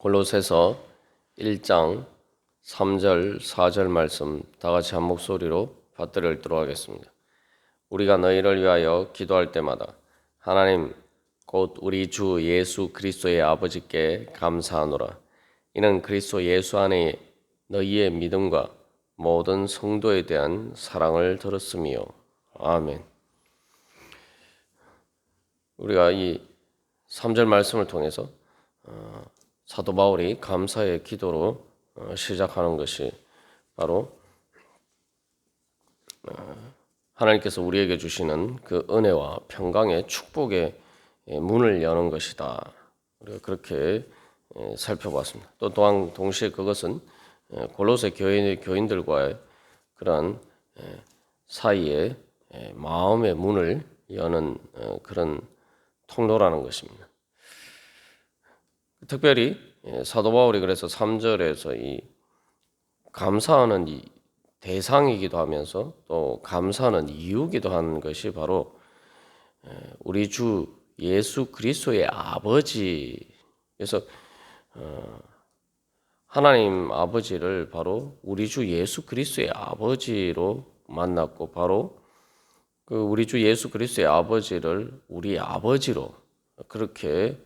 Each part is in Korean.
골로새서 1장 3절 4절 말씀 다 같이 한 목소리로 받들어 읽도록 하겠습니다. 우리가 너희를 위하여 기도할 때마다 하나님 곧 우리 주 예수 그리스도의 아버지께 감사하노라. 이는 그리스도 예수 안에 너희의 믿음과 모든 성도에 대한 사랑을 들었으며 아멘. 우리가 이 3절 말씀을 통해서 어, 사도 바울이 감사의 기도로 어, 시작하는 것이 바로 어, 하나님께서 우리에게 주시는 그 은혜와 평강의 축복의 문을 여는 것이다. 우리가 그렇게 살펴봤습니다. 또 또한 동시에 그것은 골로새 교인 교인들과의 그러한 사이에 마음의 문을 여는 그런 통로라는 것입니다. 특별히 사도 바울이 그래서 3절에서 이 감사하는 이 대상이기도 하면서 또 감사하는 이유기도 한 것이 바로 우리 주 예수 그리스도의 아버지. 그래서 어, 하나님 아버지를 바로 우리 주 예수 그리스도의 아버지로 만났고 바로 그 우리 주 예수 그리스도의 아버지를 우리 아버지로 그렇게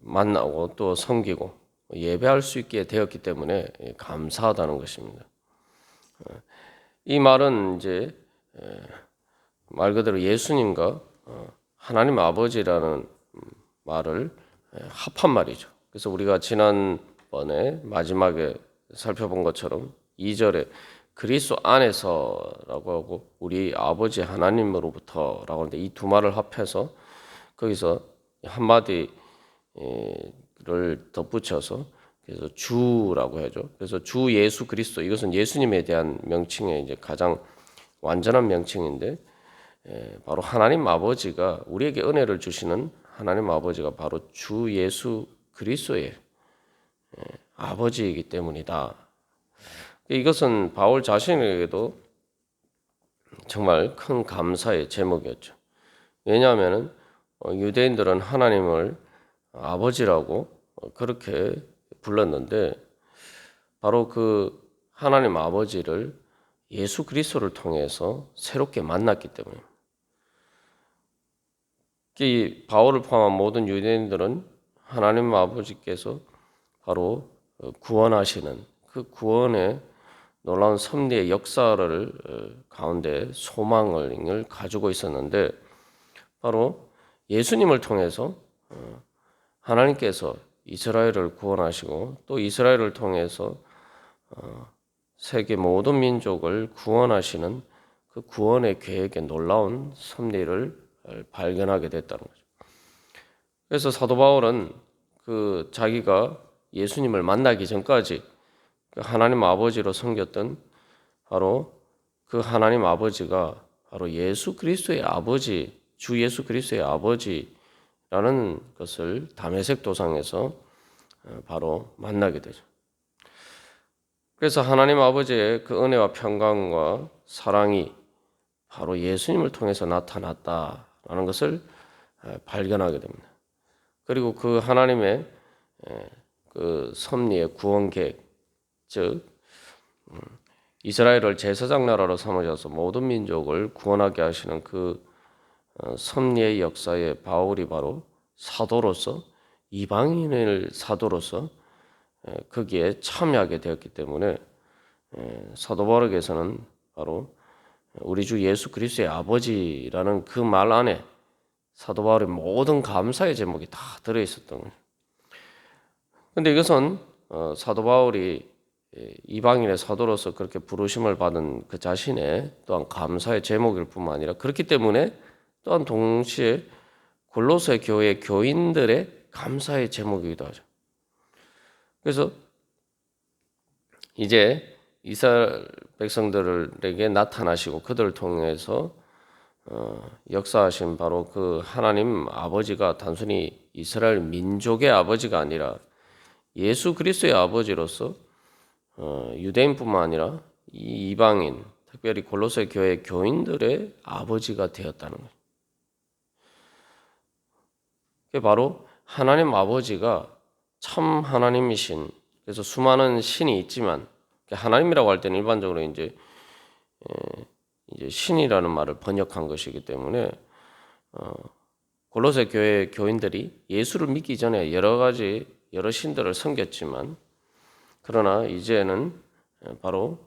만나고 또 섬기고 예배할 수 있게 되었기 때문에 감사하다는 것입니다. 이 말은 이제 말 그대로 예수님과 어, 하나님 아버지라는 말을 합한 말이죠. 그래서 우리가 지난번에 마지막에 살펴본 것처럼 2절에 그리스도 안에서라고 하고 우리 아버지 하나님으로부터라고 하는데 이 두 말을 합해서 거기서 한마디 를 덧붙여서 그래서 주라고 하죠. 그래서 주 예수 그리스도 이것은 예수님에 대한 명칭의 이제 가장 완전한 명칭인데 바로 하나님 아버지가 우리에게 은혜를 주시는 하나님 아버지가 바로 주 예수 그리스도의 아버지이기 때문이다. 이것은 바울 자신에게도 정말 큰 감사의 제목이었죠. 왜냐하면 어, 유대인들은 하나님을 아버지라고 그렇게 불렀는데 바로 그 하나님 아버지를 예수 그리스도를 통해서 새롭게 만났기 때문입니다. 이 바울을 포함한 모든 유대인들은 하나님 아버지께서 바로 구원하시는 그 구원의 놀라운 섭리의 역사를 어, 가운데 소망을 가지고 있었는데 바로 예수님을 통해서 어, 하나님께서 이스라엘을 구원하시고 또 이스라엘을 통해서 어, 세계 모든 민족을 구원하시는 그 구원의 계획의 놀라운 섭리를 발견하게 됐다는 거죠. 그래서 사도 바울은 그 자기가 예수님을 만나기 전까지 그 하나님 아버지로 섬겼던 바로 그 하나님 아버지가 바로 예수 그리스도의 아버지, 주 예수 그리스도의 아버지 라는 것을 담에색 도상에서 어, 바로 만나게 되죠. 그래서 하나님 아버지의 그 은혜와 평강과 사랑이 바로 예수님을 통해서 나타났다라는 것을 어, 발견하게 됩니다. 그리고 그 하나님의 그 섭리의 구원 계획, 즉 음, 이스라엘을 제사장 나라로 삼으셔서 모든 민족을 구원하게 하시는 그 어, 섭리의 역사에 바울이 바로 사도로서 이방인을 사도로서 거기에 참여하게 되었기 때문에 사도 바울에게서는 바로 우리 주 예수 그리스도의 아버지라는 그 말 안에 사도 바울의 모든 감사의 제목이 다 들어 있었던 거예요. 근데 이것은 어, 사도 바울이 이방인의 사도로서 그렇게 부르심을 받은 그 자신의 또한 감사의 제목일 뿐만 아니라 그렇기 때문에 또한 동시에 골로새 교회 교인들의 감사의 제목이기도 하죠. 그래서 이제 이스라엘 백성들에게 나타나시고 그들을 통해서 어, 역사하신 바로 그 하나님 아버지가 단순히 이스라엘 민족의 아버지가 아니라 예수 그리스도의 아버지로서 어, 유대인뿐만 아니라 이 이방인, 특별히 골로새 교회 교인들의 아버지가 되었다는 거예요. 그게 바로 하나님 아버지가 참 하나님이신 그래서 수많은 신이 있지만 하나님이라고 할 때는 일반적으로 이제 에, 이제 신이라는 말을 번역한 것이기 때문에 어, 골로새 교회 교인들이 예수를 믿기 전에 여러 가지 여러 신들을 섬겼지만 그러나 이제는 바로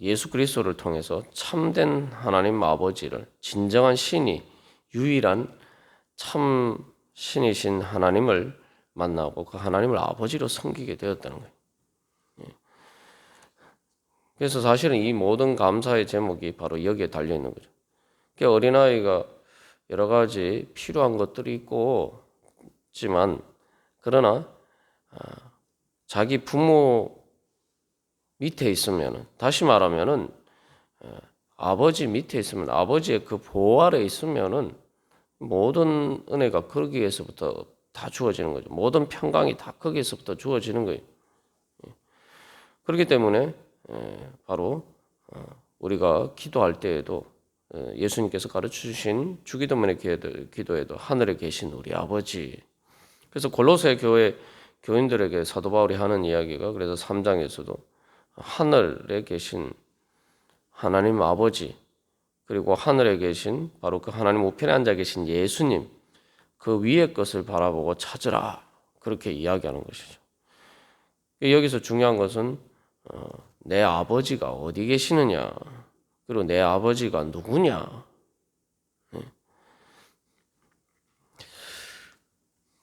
예수 그리스도를 통해서 참된 하나님 아버지를 진정한 신이 유일한 참 신이신 하나님을 만나고 그 하나님을 아버지로 섬기게 되었다는 거예요. 예. 그래서 사실은 이 모든 감사의 제목이 바로 여기에 달려 있는 거죠. 그 어린아이가 여러 가지 필요한 것들이 있고 있지만 그러나 아, 자기 부모 밑에 있으면은 다시 말하면은 어, 아버지 밑에 있으면 아버지의 그 보호 아래 있으면은 모든 은혜가 거기에서부터 다 주어지는 거죠. 모든 평강이 다 거기에서부터 주어지는 거예요. 예. 그렇기 때문에 예, 바로 어, 우리가 기도할 때에도 어, 예수님께서 가르쳐 주신 주기도문의 기도에도 하늘에 계신 우리 아버지. 그래서 골로새 교회 교인들에게 사도 바울이 하는 이야기가 그래서 3장에서도 하늘에 계신 하나님 아버지 그리고 하늘에 계신 바로 그 하나님 우편에 앉아 계신 예수님 그 위의 것을 바라보고 찾으라 그렇게 이야기하는 것이죠. 여기서 중요한 것은 어, 내 아버지가 어디 계시느냐 그리고 내 아버지가 누구냐 네.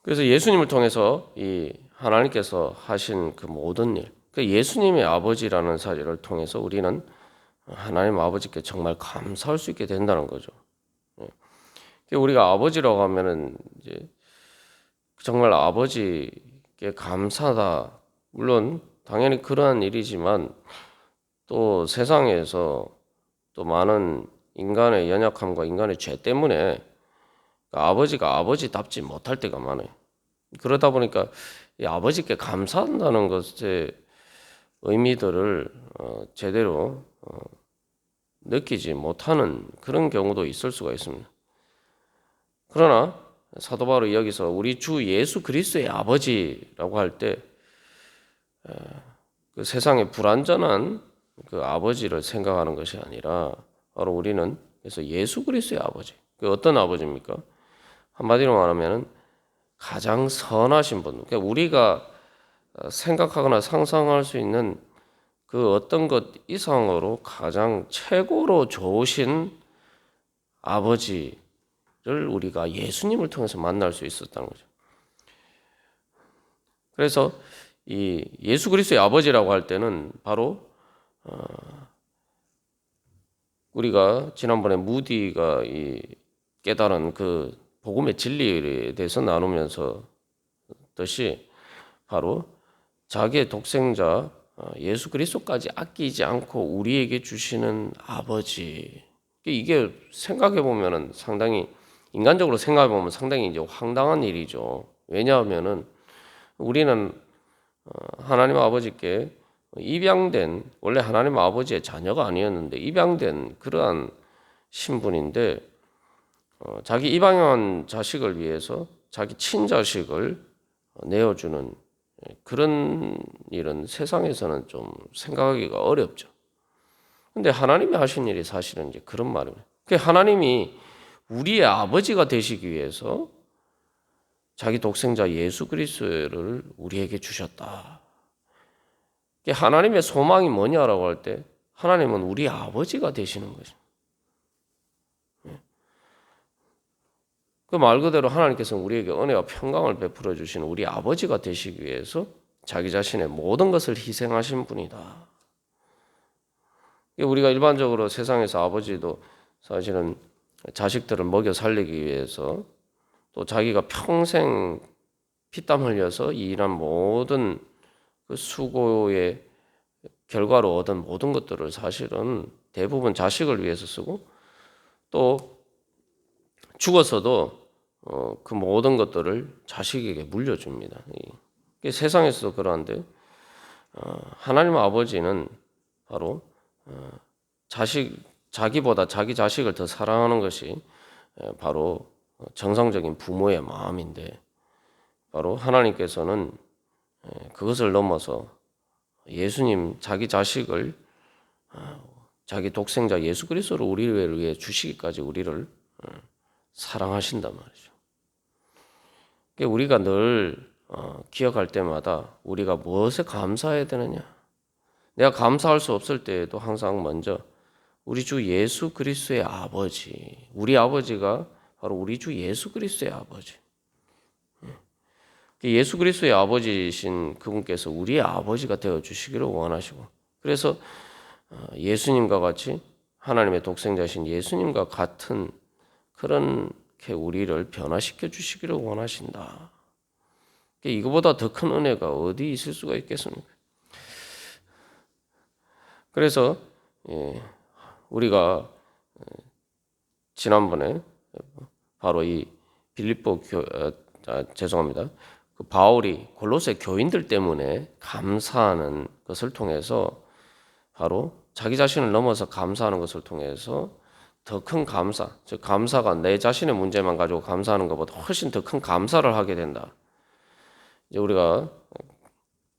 그래서 예수님을 통해서 이 하나님께서 하신 그 모든 일, 그 예수님의 아버지라는 사실을 통해서 우리는 하나님 아버지께 정말 감사할 수 있게 된다는 거죠. 예. 우리가 아버지라고 하면은 이제 정말 아버지께 감사다. 물론 당연히 그러한 일이지만 또 세상에서 또 많은 인간의 연약함과 인간의 죄 때문에 아버지가 아버지답지 못할 때가 많아요. 그러다 보니까 아버지께 감사한다는 것의 의미들을 어, 제대로 어, 느끼지 못하는 그런 경우도 있을 수가 있습니다. 그러나 사도 바울이 여기서 우리 주 예수 그리스도의 아버지라고 할 때 그 세상의 불완전한 그 아버지를 생각하는 것이 아니라 바로 우리는 그래서 예수 그리스도의 아버지. 그 어떤 아버지입니까? 한마디로 말하면 가장 선하신 분. 그러니까 우리가 생각하거나 상상할 수 있는 그 어떤 것 이상으로 가장 최고로 좋으신 아버지를 우리가 예수님을 통해서 만날 수 있었다는 거죠. 그래서 이 예수 그리스도의 아버지라고 할 때는 바로 어 우리가 지난번에 무디가 이 깨달은 그 복음의 진리에 대해서 나누면서 뜻이 바로 자기의 독생자 어, 예수 그리스도까지 아끼지 않고 우리에게 주시는 아버지. 이게 생각해 보면은 상당히 인간적으로 생각해 보면 상당히 이제 황당한 일이죠. 왜냐하면은 우리는 어, 하나님 아버지께 입양된 원래 하나님 아버지의 자녀가 아니었는데 입양된 그러한 신분인데 어, 자기 입양한 자식을 위해서 자기 친자식을 내어주는 그런 일은 세상에서는 좀 생각하기가 어렵죠. 근데 하나님이 하신 일이 사실은 이제 그런 말입니다. 그 하나님이 우리의 아버지가 되시기 위해서 자기 독생자 예수 그리스도를 우리에게 주셨다. 하나님의 소망이 뭐냐라고 할 때 하나님은 우리 아버지가 되시는 거죠. 그 말 그대로 하나님께서는 우리에게 은혜와 평강을 베풀어 주시는 우리 아버지가 되시기 위해서 자기 자신의 모든 것을 희생하신 분이다. 우리가 일반적으로 세상에서 아버지도 사실은 자식들을 먹여 살리기 위해서 또 자기가 평생 피땀 흘려서 일한 모든 그 수고의 결과로 얻은 모든 것들을 사실은 대부분 자식을 위해서 쓰고 또 죽어서도 어, 그 모든 것들을 자식에게 물려줍니다. 세상에서도 그러한데 어, 하나님 아버지는 바로 어, 자식 자기보다 자기 자식을 더 사랑하는 것이 바로 정상적인 부모의 마음인데 바로 하나님께서는 예, 그것을 넘어서 예수님 자기 자식을 어, 자기 독생자 예수 그리스도를 우리를 위해 주시기까지 우리를 어, 사랑하신단 말이죠. 그러니까 우리가 늘 어, 기억할 때마다 우리가 무엇에 감사해야 되느냐? 내가 감사할 수 없을 때에도 항상 먼저 우리 주 예수 그리스도의 아버지, 우리 아버지가 바로 우리 주 예수 그리스도의 아버지. 예수 그리스도의 아버지이신 그분께서 우리의 아버지가 되어 주시기를 원하시고 그래서 어, 예수님과 같이 하나님의 독생자신 예수님과 같은 그렇게 우리를 변화시켜 주시기를 원하신다. 이거보다 더 큰 은혜가 어디 있을 수가 있겠습니까? 그래서 예, 우리가 어, 지난번에 바로 이 빌립보 교 어, 아, 죄송합니다. 그 바울이 골로새 교인들 때문에 감사하는 것을 통해서 바로 자기 자신을 넘어서 감사하는 것을 통해서 더 큰 감사, 즉 감사가 내 자신의 문제만 가지고 감사하는 것보다 훨씬 더 큰 감사를 하게 된다. 이제 우리가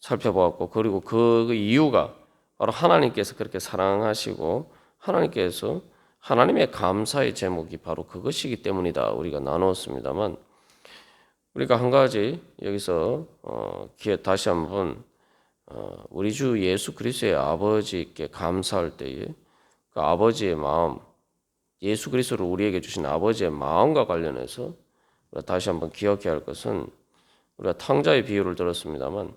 살펴보았고 그리고 그 이유가 바로 하나님께서 그렇게 사랑하시고 하나님께서 하나님의 감사의 제목이 바로 그것이기 때문이다. 우리가 나누었습니다만 우리가 한 가지 여기서 어, 기회 다시 한번 어, 우리 주 예수 그리스도의 아버지께 감사할 때에 그 아버지의 마음, 예수 그리스도를 우리에게 주신 아버지의 마음과 관련해서 우리가 다시 한번 기억해야 할 것은 우리가 탕자의 비유를 들었습니다만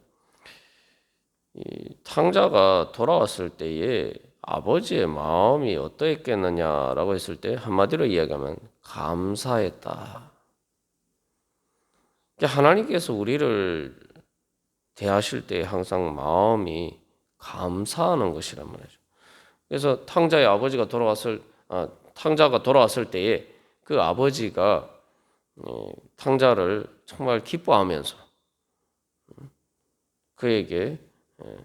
이 탕자가 돌아왔을 때에 아버지의 마음이 어떠했겠느냐라고 했을 때 한마디로 이야기하면 감사했다. 그러니까 하나님께서 우리를 대하실 때 항상 마음이 감사하는 것이란 말이죠. 그래서 탕자의 아버지가 돌아왔을 아, 탕자가 돌아왔을 때에 그 아버지가 어, 탕자를 정말 기뻐하면서 음, 그에게 예,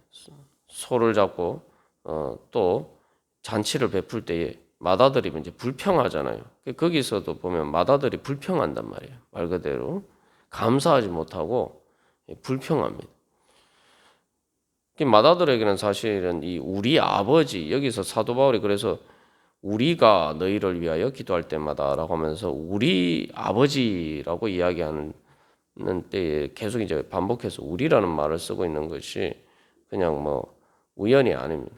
소를 잡고 어, 또 잔치를 베풀 때에 마다들이 이제 불평하잖아요. 거기서도 보면 마다들이 불평한단 말이에요. 말 그대로 감사하지 못하고 불평합니다. 마다들에게는 사실은 이 우리 아버지 여기서 사도 바울이 그래서 우리가 너희를 위하여 기도할 때마다라고 하면서 우리 아버지라고 이야기하는 때에 계속 이제 반복해서 우리라는 말을 쓰고 있는 것이 그냥 뭐 우연이 아닙니다.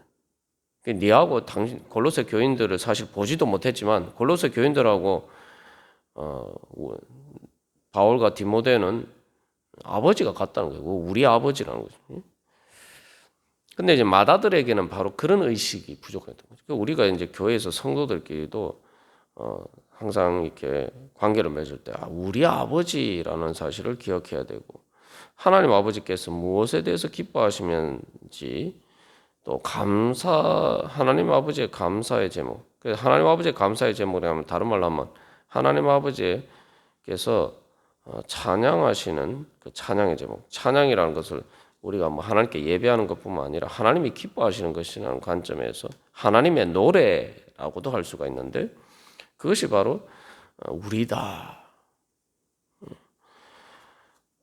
니하고 당신 골로새 교인들을 사실 보지도 못했지만 골로새 교인들하고 어, 바울과 디모데는 아버지가 같다는 거예요. 우리 아버지라는 거죠. 근데 이제 마다들에게는 바로 그런 의식이 부족했던 거죠. 그러니까 우리가 이제 교회에서 성도들끼리도 어, 항상 이렇게 관계를 맺을 때 아, 우리 아버지라는 사실을 기억해야 되고 하나님 아버지께서 무엇에 대해서 기뻐하시면지 또 감사 하나님 아버지의 감사의 제목. 하나님 아버지의 감사의 제목이라면 다른 말로 하면 하나님 아버지께서 어, 찬양하시는 그 찬양의 제목. 찬양이라는 것을 우리가 뭐 하나님께 예배하는 것뿐만 아니라 하나님이 기뻐하시는 것이라는 관점에서 하나님의 노래라고도 할 수가 있는데 그것이 바로 어, 우리다.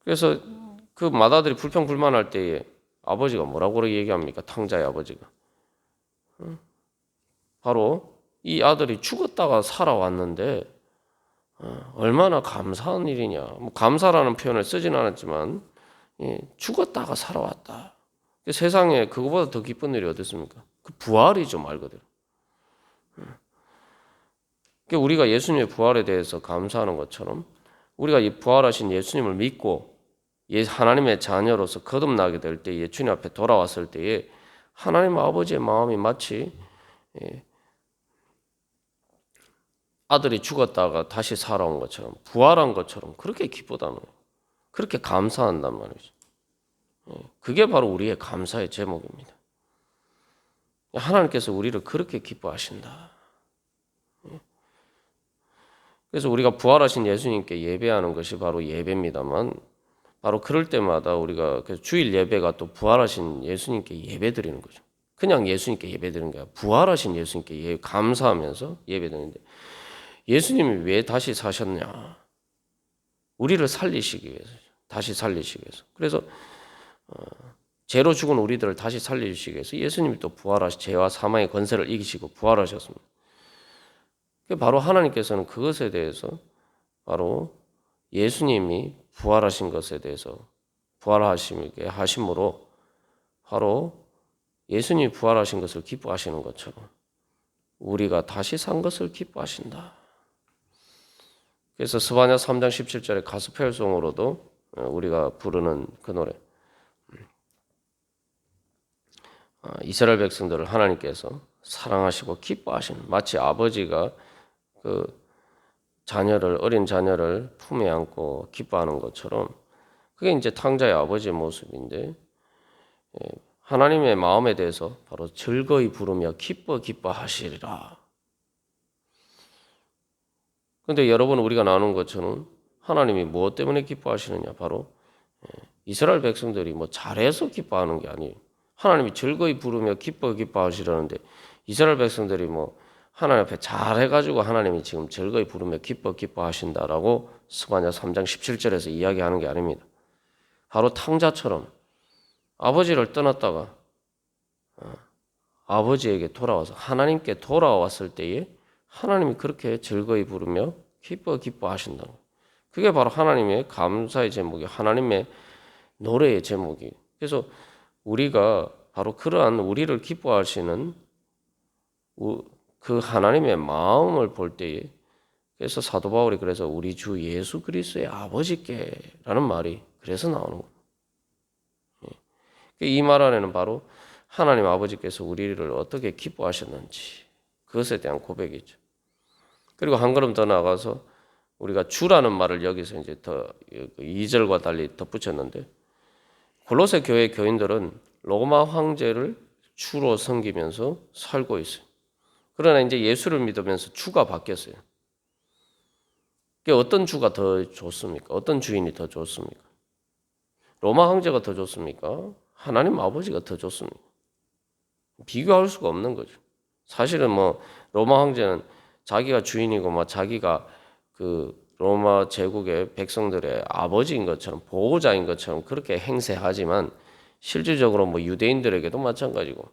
그래서 그 마다들이 불평 불만할 때에 아버지가 뭐라고 얘기합니까? 탕자의 아버지가 바로 이 아들이 죽었다가 살아왔는데 어, 얼마나 감사한 일이냐. 뭐 감사라는 표현을 쓰진 않았지만 예, 죽었다가 살아왔다. 세상에 그거보다 더 기쁜 일이 어디 있습니까? 그 부활이죠 말 그대로. 그러니까 우리가 예수님의 부활에 대해서 감사하는 것처럼 우리가 이 부활하신 예수님을 믿고 하나님의 자녀로서 거듭나게 될 때에 주님 앞에 돌아왔을 때에 하나님 아버지의 마음이 마치 예, 아들이 죽었다가 다시 살아온 것처럼 부활한 것처럼 그렇게 기쁘다는 거예요. 그렇게 감사한단 말이죠. 예, 그게 바로 우리의 감사의 제목입니다. 하나님께서 우리를 그렇게 기뻐하신다. 예. 그래서 우리가 부활하신 예수님께 예배하는 것이 바로 예배입니다만 바로 그럴 때마다 우리가 주일 예배가 또 부활하신 예수님께 예배 드리는 거죠. 그냥 예수님께 예배 드리는 게 아니라 부활하신 예수님께 예, 감사하면서 예배 드리는데 예수님이 왜 다시 사셨냐? 우리를 살리시기 위해서, 다시 살리시기 위해서. 그래서 어, 죄로 죽은 우리들을 다시 살려주시기 위해서 예수님이 또 부활하시 죄와 사망의 권세를 이기시고 부활하셨습니다. 그 바로 하나님께서는 그것에 대해서 바로 예수님이 부활하신 것에 대해서 부활하시게 하심으로 바로 예수님이 부활하신 것을 기뻐하시는 것처럼 우리가 다시 산 것을 기뻐하신다. 그래서 스바냐 3장 17절에 가스펠송으로도 어, 우리가 부르는 그 노래 아, 이스라엘 백성들을 하나님께서 사랑하시고 기뻐하시는 마치 아버지가 그 자녀를 어린 자녀를 품에 안고 기뻐하는 것처럼 그게 이제 탕자의 아버지의 모습인데 예, 하나님의 마음에 대해서 바로 즐거이 부르며 기뻐 기뻐하시리라. 근데 여러분 우리가 나눈 것처럼 하나님이 무엇 때문에 기뻐하시느냐 바로 예, 이스라엘 백성들이 뭐 잘해서 기뻐하는 게 아니에요. 하나님이 즐거이 부르며 기뻐 기뻐하시라는데 이스라엘 백성들이 뭐 하나님 앞에 잘해가지고 하나님이 지금 즐거이 부르며 기뻐 기뻐하신다라고 스가냐 3장 17절에서 이야기하는 게 아닙니다. 바로 탕자처럼 아버지를 떠났다가 어, 아버지에게 돌아와서 하나님께 돌아왔을 때에 하나님이 그렇게 즐거이 부르며 기뻐 기뻐하신다는. 그게 바로 하나님의 감사의 제목이 하나님의 노래의 제목이. 그래서 우리가 바로 그러한 우리를 기뻐하시는 그 하나님의 마음을 볼 때에 그래서 사도 바울이 그래서 우리 주 예수 그리스도의 아버지께라는 말이 그래서 나오는 거예요. 이 말 안에는 바로 하나님 아버지께서 우리를 어떻게 기뻐하셨는지 그것에 대한 고백이죠. 그리고 한 걸음 더 나가서 우리가 주라는 말을 여기서 이제 더 2절과 달리 덧붙였는데 골로새 교회 교인들은 로마 황제를 주로 섬기면서 살고 있어요. 그러나 이제 예수를 믿으면서 주가 바뀌었어요. 어떤 주가 더 좋습니까? 어떤 주인이 더 좋습니까? 로마 황제가 더 좋습니까? 하나님 아버지가 더 좋습니다. 비교할 수가 없는 거죠. 사실은 뭐 로마 황제는 자기가 주인이고 뭐 자기가 그 로마 제국의 백성들의 아버지인 것처럼 보호자인 것처럼 그렇게 행세하지만 실질적으로 뭐 유대인들에게도 마찬가지고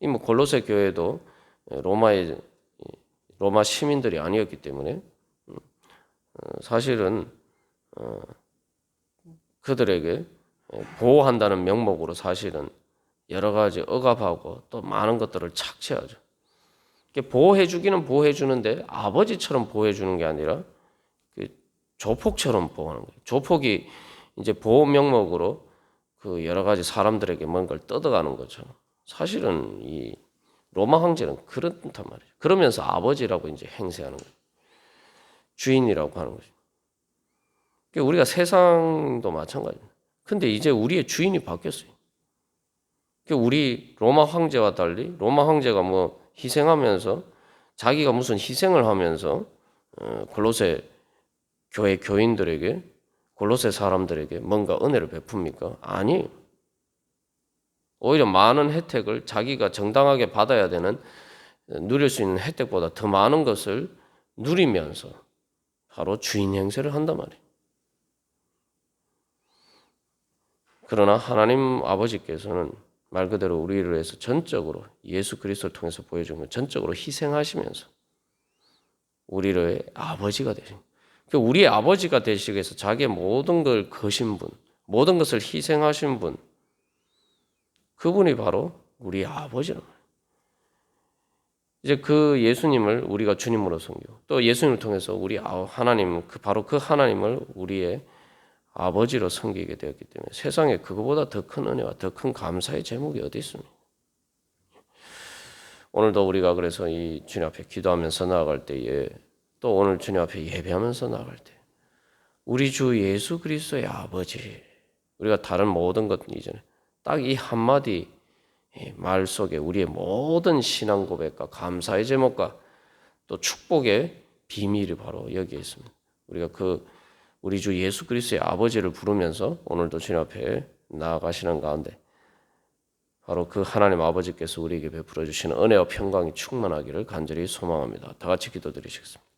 이 뭐 골로새 교회도 로마의 로마 시민들이 아니었기 때문에 음, 어, 사실은 어, 그들에게 보호한다는 명목으로 사실은 여러 가지 억압하고 또 많은 것들을 착취하죠. 보호해 주기는 보호해 주는데 아버지처럼 보호해 주는 게 아니라 그 조폭처럼 보호하는 거예요. 조폭이 이제 보호 명목으로 그 여러 가지 사람들에게 뭔가를 뜯어가는 것처럼 사실은 이 로마 황제는 그렇단 말이에요. 그러면서 아버지라고 이제 행세하는 거예요. 주인이라고 하는 거죠. 그러니까 우리가 세상도 마찬가지입니다. 근데 이제 우리의 주인이 바뀌었어요. 그러니까 우리 로마 황제와 달리 로마 황제가 뭐 희생하면서 자기가 무슨 희생을 하면서 어, 골로새 교회 교인들에게 골로새 사람들에게 뭔가 은혜를 베풉니까? 아니. 오히려 많은 혜택을 자기가 정당하게 받아야 되는 누릴 수 있는 혜택보다 더 많은 것을 누리면서 바로 주인 행세를 한단 말이에요. 그러나 하나님 아버지께서는 말 그대로 우리를 위해서 전적으로 예수 그리스도를 통해서 보여주는 전적으로 희생하시면서 우리의 아버지가 되신 그 우리의 아버지가 되시기 위해서 자기의 모든 걸 거신 분, 모든 것을 희생하신 분, 그분이 바로 우리 말이에요. 이제 그 예수님을 우리가 주님으로 섬기고 또 예수님을 통해서 우리 아, 하나님, 그 바로 그 하나님을 우리의 아버지로 섬기게 되었기 때문에 세상에 그거보다 더 큰 은혜와 더 큰 감사의 제목이 어디 있습니까? 오늘도 우리가 그래서 이 주님 앞에 기도하면서 나아갈 때에 또 오늘 주님 앞에 예배하면서 나아갈 때 우리 주 예수 그리스도의 아버지 우리가 다른 모든 것 이전에 딱 이 한마디 말 속에 우리의 모든 신앙 고백과 감사의 제목과 또 축복의 비밀이 바로 여기에 있습니다. 우리가 그 우리 주 예수 그리스도의 아버지를 부르면서 오늘도 주님 앞에 나아가시는 가운데 바로 그 하나님 아버지께서 우리에게 베풀어 주시는 은혜와 평강이 충만하기를 간절히 소망합니다. 다 같이 기도드리시겠습니다.